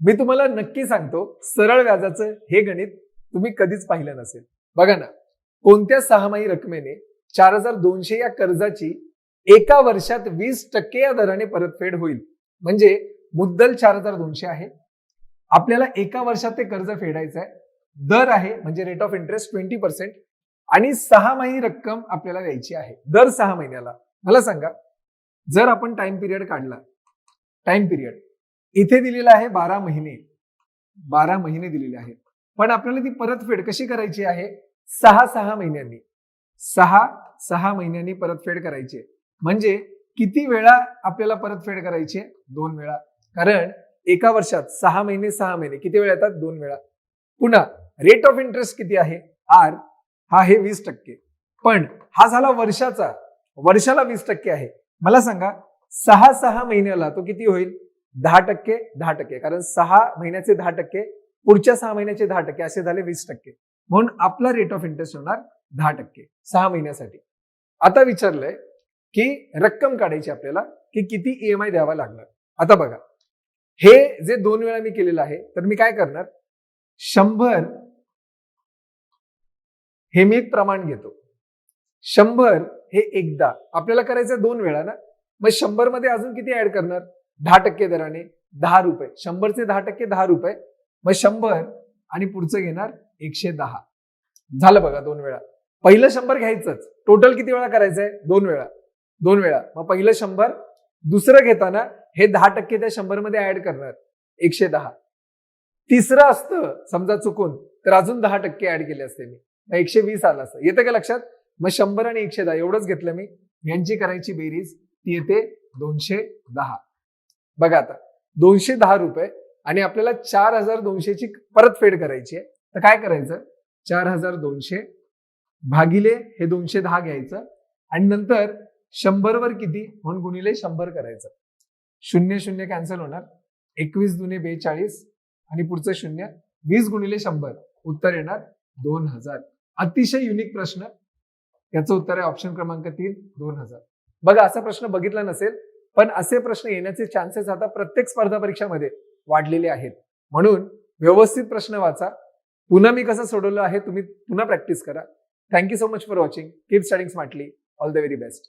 मी तुम्हाला नक्की सांगतो सरळ व्याजाचं हे गणित तुम्ही कधीच पाहिलं नसेल. बघा ना कोणत्या सहामाही रकमेने चार हजार दोनशे या कर्जाची एका वर्षात वीस टक्के या दराने परतफेड होईल? म्हणजे मुद्दल चार हजार दोनशे आहे. आपल्याला एका वर्षात ते कर्ज फेडायचं आहे दर आहे म्हणजे rate of interest twenty percent आणि सहा महिने रक्कम आपल्याला द्यायची आहे दर सहा महिन्याला. मला सांगा जर आपण टाइम पिरियड काढला टाइम पिरियड इथे दिलेलं आहे बारा महिने. बारा महिने दिलेले आहेत. पण आपल्याला ती परतफेड कशी करायची आहे? सहा सहा महिन्यांनी. सहा सहा महिन्यांनी परतफेड करायची. आहे. म्हणजे किती वेळा आपल्याला परतफेड करायची? आहे? दोन वेळा. कारण एका वर्षात सहा महिने सहा महिने. किती वेळा येतात? दोन वेळा. पुन्हा रेट ऑफ इंटरेस्ट किती आहे? आर हा आहे वीस टक्के. पण हा झाला वर्षाचा. वर्षाला वीस टक्के आहे. मला सांगा सहा सहा महिन्याला तो किती होईल? दहा टक्के दहा टक्के. कारण सहा महिन्याचे दहा टक्के पुढच्या सहा महिन्याचे दहा टक्के असे झाले वीस टक्के. म्हणून आपला रेट ऑफ इंटरेस्ट होणार दहा टक्के सहा महिन्यासाठी. आता विचारलंय की रक्कम काढायची आपल्याला की किती ईएमआय द्यावा लागणार? आता बघा हे जे दोन वेळा मी केलेलं आहे तर मी काय करणार? शंभर हे मी एक प्रमाण घेतो. शंभर हे एकदा. आपल्याला करायचं दोन वेळा ना? मग शंभरमध्ये अजून किती ऍड करणार? दहा टक्के दराने दहा रुपये. शंभरचे दहा टक्के दहा रुपये. मग शंभर आणि पुढचं घेणार एकशे दहा. झालं बघा दोन वेळा. पहिलं शंभर घ्यायचंच. टोटल किती वेळा करायचंय? दोन वेळा. दोन वेळा. मग पहिलं शंभर दुसरं घेताना हे दहा टक्के त्या शंभरमध्ये ऍड करणार. एकशे दहा. तिसरं असतं समजा चुकून तर अजून दहा टक्के ऍड केले असते मी. मग एकशे वीस आलं असतं. येतं का लक्षात? मग शंभर आणि एकशे दहा. एवढंच घेतलं मी. यांची करायची बेरीज ती येते दोनशे दहा. बघा आता दोनशे दहा रुपये आणि आपल्याला चार हजार दोनशेची परतफेड करायची आहे. तर काय करायचं? चार हजार दोनशे भागिले हे दोनशे दहा घ्यायचं आणि नंतर शंभरवर किती? म्हणून गुणिले शंभर करायचं. शून्य शून्य कॅन्सल होणार. एकवीस दुने बेचाळीस आणि पुढचं शून्य वीस गुणिले शंभर. उत्तर येणार दोन हजार. अतिशय युनिक प्रश्न. याचं उत्तर आहे ऑप्शन क्रमांक तीन दोन हजार. बघा असा प्रश्न बघितला नसेल पण असे प्रश्न येण्याचे चान्सेस आता प्रत्येक स्पर्धा परीक्षामध्ये वाढलेले आहेत. म्हणून व्यवस्थित प्रश्न वाचा. पुन्हा मी कसं सोडवलं आहे तुम्ही पुन्हा प्रॅक्टिस करा. Thank you so much for watching keep studying smartly all the very best